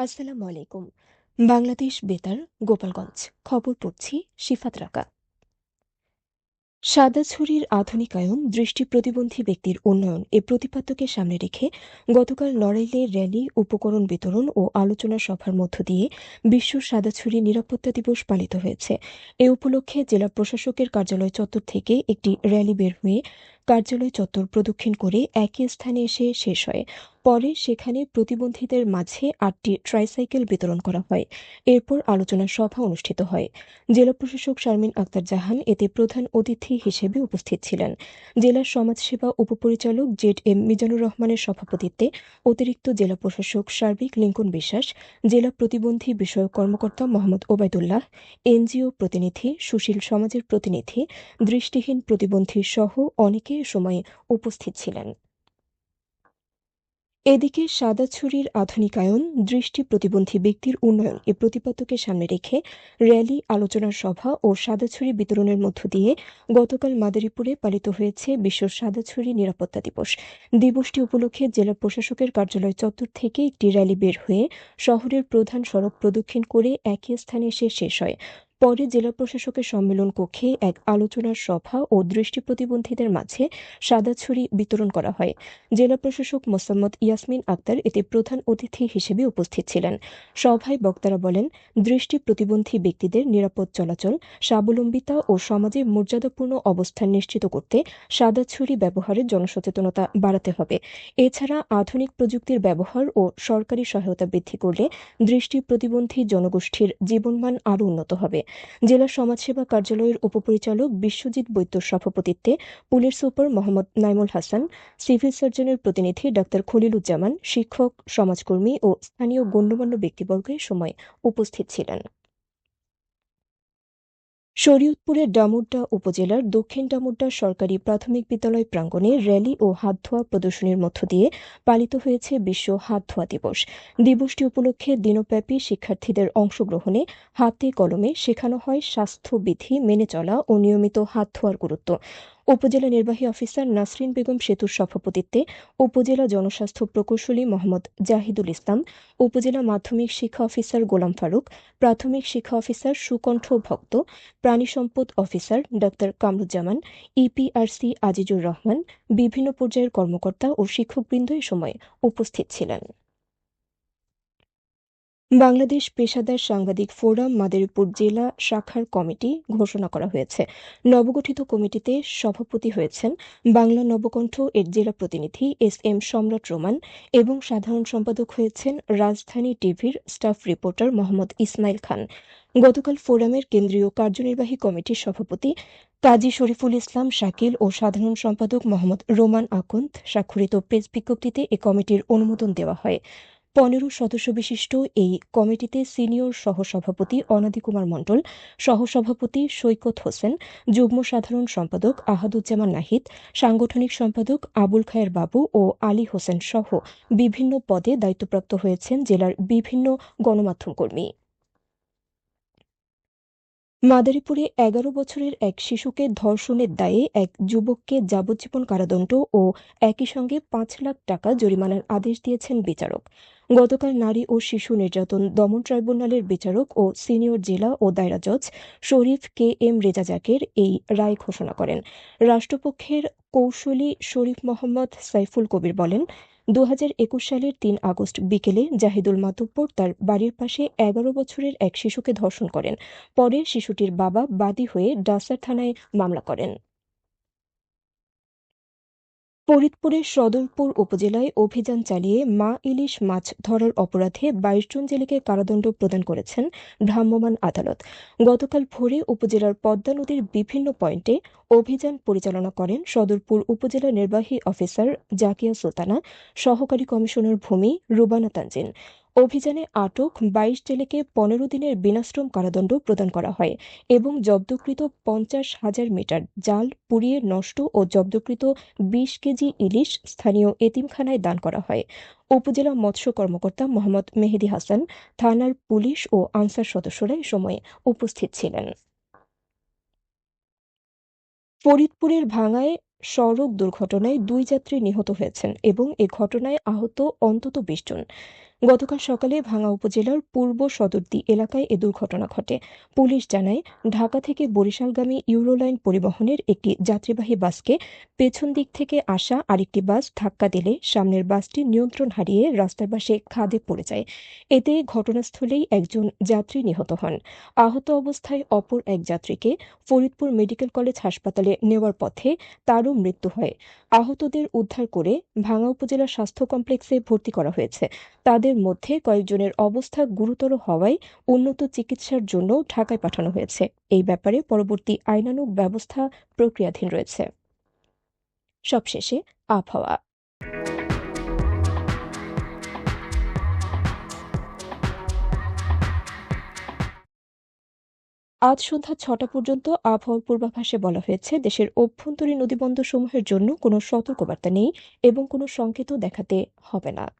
আসসালামু আলাইকুম। বাংলাদেশ বেতার, গোপালগঞ্জ। খবর পড়ছি শিফাত রাকা। সাদা আধুনিকায়ন, দৃষ্টি প্রতিবন্ধী ব্যক্তির উন্নয়ন এ প্রতিপাদ্যকে সামনে রেখে গতকাল নড়াইলে র্যালি, উপকরণ বিতরণ ও আলোচনা সভার মধ্য দিয়ে বিশ্ব সাদা ছুরি নিরাপত্তা দিবস পালিত হয়েছে। এ উপলক্ষে জেলা প্রশাসকের কার্যালয় চত্বর থেকে একটি র্যালি বের হয়ে কার্যালয় চত্বর প্রদক্ষিণ করে একই স্থানে এসে শেষ হয়। পরে সেখানে প্রতিবন্ধীদের মাঝে আটটি ট্রাইসাইকেল বিতরণ করা হয়। এরপর আলোচনা সভা অনুষ্ঠিত হয়। জেলা প্রশাসক শারমিন আক্তার জাহান এতে প্রধান অতিথি হিসেবে উপস্থিত ছিলেন। জেলার সমাজসেবা উপপরিচালক জেড এম মিজানুর রহমানের সভাপতিত্বে অতিরিক্ত জেলা প্রশাসক সার্বিক লিঙ্কন বিশ্বাস, জেলা প্রতিবন্ধী বিষয়ক কর্মকর্তা মোহাম্মদ ওবায়দুল্লাহ, এনজিও প্রতিনিধি সুশীল সমাজের প্রতিনিধি, দৃষ্টিহীন প্রতিবন্ধী সহ অনেকে সময়ে উপস্থিত ছিলেন। এদিকে সাদা ছুরির আধুনিকায়ন, দৃষ্টি প্রতিবন্ধী ব্যক্তির উন্নয়ন এ প্রতিপাদ্যকে সামনে রেখে র্যালি, আলোচনা সভা ও সাদা ছুরি বিতরণের মধ্য দিয়ে গতকাল মাদারীপুরে পালিত হয়েছে বিশ্ব সাদা ছুরি নিরাপত্তা দিবস। দিবসটি উপলক্ষে জেলা প্রশাসকের কার্যালয় চত্বর থেকে একটি র্যালি বের হয়ে শহরের প্রধান সড়ক প্রদক্ষিণ করে একই স্থানে এসে শেষ হয়। পরে জেলা প্রশাসকের সম্মেলন কক্ষে এক আলোচনার সভা ও দৃষ্টি প্রতিবন্ধীদের মাঝে সাদা ছুরি বিতরণ করা হয়। জেলা প্রশাসক মোসাম্মদ ইয়াসমিন আক্তার এতে প্রধান অতিথি হিসেবে উপস্থিত ছিলেন। সভায় বক্তারা বলেন, দৃষ্টি প্রতিবন্ধী ব্যক্তিদের নিরাপদ চলাচল, স্বাবলম্বিতা ও সমাজে মর্যাদাপূর্ণ অবস্থান নিশ্চিত করতে সাদা ছুরি ব্যবহারের জনসচেতনতা বাড়াতে হবে। এছাড়া আধুনিক প্রযুক্তির ব্যবহার ও সরকারি সহায়তা বৃদ্ধি করলে দৃষ্টি প্রতিবন্ধী জনগোষ্ঠীর জীবনমান আরও উন্নত হবে। জেলা সমাজসেবা কার্যালয়ের উপপরিচালক বিশ্বজিৎ বৈদ্যর সভাপতিত্বে police super Mohammad Naimul Hasan, civil সার্জনের প্রতিনিধি ডাক্তার খলিলুজ্জামান, শিক্ষক, সমাজকর্মী ও স্থানীয় গণ্যমান্য ব্যক্তিবর্গের সময় উপস্থিত ছিলেন। শরীয়তপুরের ডামুড্ডা উপজেলার দক্ষিণ ডামুড্ডা সরকারি প্রাথমিক বিদ্যালয় প্রাঙ্গণে র্যালি ও হাত ধোয়া প্রদর্শনীর মধ্য দিয়ে পালিত হয়েছে বিশ্ব হাত ধোয়া দিবস। দিবসটি উপলক্ষে দিনব্যাপী শিক্ষার্থীদের অংশগ্রহণে হাতে কলমে শেখানো হয় স্বাস্থ্যবিধি মেনে চলা ও নিয়মিত হাত ধোয়ার গুরুত্ব। উপজেলা নির্বাহী অফিসার নাসরিন বেগম সেতুর সভাপতিত্বে উপজেলা জনস্বাস্থ্য প্রকৌশলী মোহাম্মদ জাহিদুল ইসলাম, উপজেলা মাধ্যমিক শিক্ষা অফিসার গোলাম ফারুক, প্রাথমিক শিক্ষা অফিসার সুকণ্ঠ ভক্ত, প্রাণী সম্পদ officer doctor Kamruzzaman, EPRC Azizur Rahman, বিভিন্ন পর্যায়ের কর্মকর্তা ও শিক্ষকবৃন্দ এ সময় উপস্থিত ছিলেন। বাংলাদেশ পেশাদার সাংবাদিক ফোরাম মাদারীপুর জেলা শাখার কমিটি ঘোষণা করা হয়েছে। নবগঠিত কমিটিতে সভাপতি হয়েছেন বাংলা নবকণ্ঠ এর জেলা প্রতিনিধি এস এম সম্রাট রোমান এবং সাধারণ সম্পাদক হয়েছেন রাজধানী টিভির স্টাফ রিপোর্টার মোহাম্মদ ইসমাইল খান। গতকাল ফোরামের কেন্দ্রীয় কার্যনির্বাহী কমিটির সভাপতি কাজী শরীফুল ইসলাম, শাকিল ও সাধারণ সম্পাদক মোহাম্মদ রোমান আকন্দ স্বাক্ষরিত প্রেস বিজ্ঞপ্তিতে এ কমিটির অনুমোদন দেওয়া হয়। পনেরো সদস্য বিশিষ্ট এই কমিটিতে সিনিয়র সহসভাপতি অনাদি কুমার মণ্ডল, সহসভাপতি সৈকত হোসেন, যুগ্ম সাধারণ সম্পাদক আহাদুজ্জামান নাহিদ, সাংগঠনিক সম্পাদক আবুল খায়ের বাবু ও আলী হোসেন সহ বিভিন্ন পদে দায়িত্বপ্রাপ্ত হয়েছেন জেলার বিভিন্ন গণমাধ্যম কর্মী। মাদারীপুরে এগারো বছরের এক শিশুকে ধর্ষণের দায়ে এক যুবককে যাবজ্জীবন কারাদণ্ড ও একই সঙ্গে পাঁচ লাখ টাকা জরিমানার আদেশ দিয়েছেন বিচারক। গতকাল নারী ও শিশু নির্যাতন দমন ট্রাইব্যুনালের বিচারক ও সিনিয়র জেলা ও দায়রা জজ শরীফ কে এম রেজাজাকের এই রায় ঘোষণা করেন। রাষ্ট্রপক্ষের কৌশলী শরীফ মোহাম্মদ সাইফুল কবির বলেন দু হাজার একুশ সালের তিন আগস্ট বিকেলে জাহিদুল মাতুব্বর তার বাড়ির পাশে এগারো বছরের এক শিশুকে ধর্ষণ করেন। পরে শিশুটির বাবা বাদী হয়ে ডাসার থানায় মামলা করেন। ফরিদপুরের সদরপুর উপজেলায় অভিযান চালিয়ে মা ইলিশ মাছ ধরার অপরাধে বাইশ জন জেলেকে কারাদণ্ড প্রদান করেছেন ভ্রাম্যমাণ আদালত। গতকাল ভোরে উপজেলার পদ্মা নদীর বিভিন্ন পয়েন্টে অভিযান পরিচালনা করেন সদরপুর উপজেলা নির্বাহী অফিসার জাকিয়া সুলতানা, সহকারী কমিশনার ভূমি রুবানা তানজিন। অভিযানে আটক বাইশ জেলেকে পনেরো দিনের বিনাশ্রম কারাদণ্ড প্রদান করা হয় এবং জব্দকৃত পঞ্চাশ হাজার মিটার জাল পুড়িয়ে নষ্ট ও জব্দকৃত বিশ কেজি ইলিশ স্থানীয় এতিমখানায় দান করা হয়। উপজেলা মৎস্য কর্মকর্তা মোহাম্মদ মেহেদি হাসান, থানার পুলিশ ও আনসার সদস্যরা এ সময় উপস্থিত ছিলেন। ফরিদপুরের ভাঙায় সড়ক দুর্ঘটনায় দুই যাত্রী নিহত হয়েছেন এবং এ ঘটনায় আহত অন্তত বিশ জন। গতকাল সকালে ভাঙ্গা উপজেলার পূর্ব সদরদি এলাকায় এ দুর্ঘটনা ঘটে। পুলিশ জানায়, ঢাকা থেকে বরিশালগামী ইউরোলাইন পরিবহনের একটি যাত্রীবাহী বাসকে পেছন দিক থেকে আসা আরেকটি বাস ধাক্কা দিলে সামনের বাসটি নিয়ন্ত্রণ হারিয়ে রাস্তার পাশে খাদে পড়ে যায়। এতে ঘটনাস্থলেই একজন যাত্রী নিহত হন। আহত অবস্থায় অপর এক যাত্রীকে ফরিদপুর মেডিকেল কলেজ হাসপাতালে নেওয়ার পথে তারও মৃত্যু হয়। আহতদের উদ্ধার করে ভাঙ্গা উপজেলা স্বাস্থ্য কমপ্লেক্সে ভর্তি করা হয়েছে। তাদের মধ্যে কয়েকজনের অবস্থা গুরুতর হওয়ায় উন্নত চিকিৎসার জন্য ঢাকায় পাঠানো হয়েছে। এই ব্যাপারে পরবর্তী আইনানুগ ব্যবস্থা প্রক্রিয়াধীন রয়েছে। সবশেষে আবহাওয়া। আজ সন্ধ্যা ছটা পর্যন্ত আবহাওয়ার পূর্বাভাসে বলা হয়েছে, দেশের অভ্যন্তরীণ নদীবন্দরসমূহের জন্য কোনো সতর্কবার্তা নেই এবং কোনো সংকেতও দেখাতে হবে না।